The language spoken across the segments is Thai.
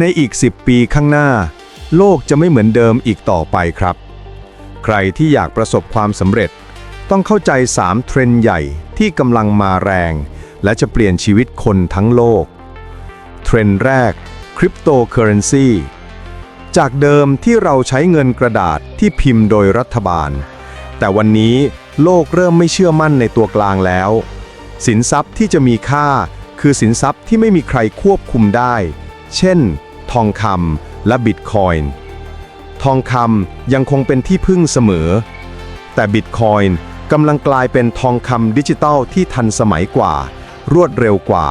ในอีก 10 ปีข้างหน้า โลกจะไม่เหมือนเดิมอีกต่อไปครับ ใครที่อยากประสบความสำเร็จ ต้องเข้าใจ 3 เทรนด์ใหญ่ที่กำลังมาแรง และจะเปลี่ยนชีวิตคนทั้งโลก เทรนด์แรกคริปโตเคอเรนซีจากเดิมที่เราใช้เงินกระดาษที่พิมพ์โดยรัฐบาล แต่วันนี้โลกเริ่มไม่เชื่อมั่นในตัวกลางแล้ว สินทรัพย์ที่จะมีค่าคือสินทรัพย์ที่ไม่มีใครควบคุมได้ เช่น ทองคำและบิตคอยน์ทองคำยังคงเป็นที่พึ่งเสมอ แต่บิตคอยน์กำลังกลายเป็นทองคำดิจิตัลที่ทันสมัยกว่า รวดเร็วกว่า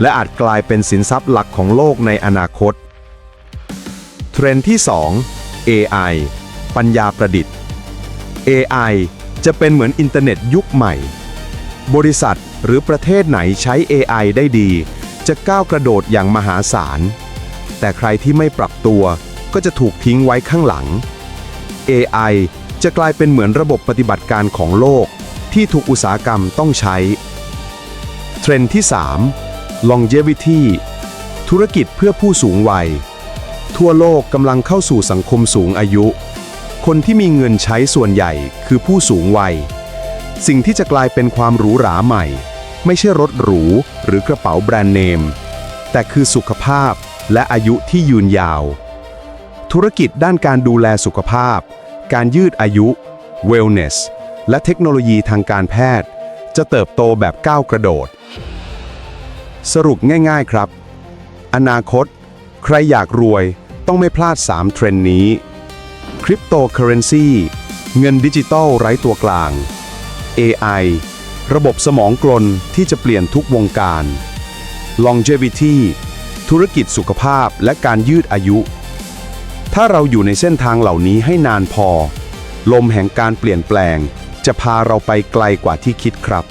และอาจกลายเป็นสินทรัพย์หลักของโลกในอนาคต เทรนด์ที่ 2 AI ปัญญาประดิษฐ์ AI จะเป็นเหมือนอินเทอร์เน็ตยุคใหม่ บริษัทหรือประเทศไหนใช้ AI ได้ดี จะก้าวกระโดดอย่างมหาศาล แต่ใครที่ไม่ปรับตัวก็จะถูกทิ้งไว้ข้างหลัง AI จะกลายเป็นเหมือนระบบปฏิบัติการของโลก ที่ทุกอุตสาหกรรมต้องใช้ เทรนด์ที่ 3 longevity ธุรกิจเพื่อผู้สูงวัย ทั่วโลกกำลังเข้าสู่สังคมสูงอายุ คนที่มีเงินใช้ส่วนใหญ่คือผู้สูงวัย สิ่งที่จะกลายเป็นความหรูหราใหม่ ไม่ใช่รถหรูหรือกระเป๋าแบรนด์เนม แต่คือสุขภาพ และอายุที่ยืนยาว ธุรกิจด้านการดูแลสุขภาพ การยืดอายุ wellness และเทคโนโลยีทางการแพทย์ จะเติบโตแบบก้าวกระโดด สรุปง่ายๆครับ อนาคต ใครอยากรวยต้องไม่พลาด 3 เทรนด์นี้คริปโตเคอเรนซีเงินดิจิตอลไร้ตัวกลาง AI ระบบสมองกลนที่จะเปลี่ยนทุกวงการ longevity ธุรกิจสุขภาพและการยืดอายุ ถ้าเราอยู่ในเส้นทางเหล่านี้ให้นานพอ ลมแห่งการเปลี่ยนแปลง จะพาเราไปไกลกว่าที่คิดครับ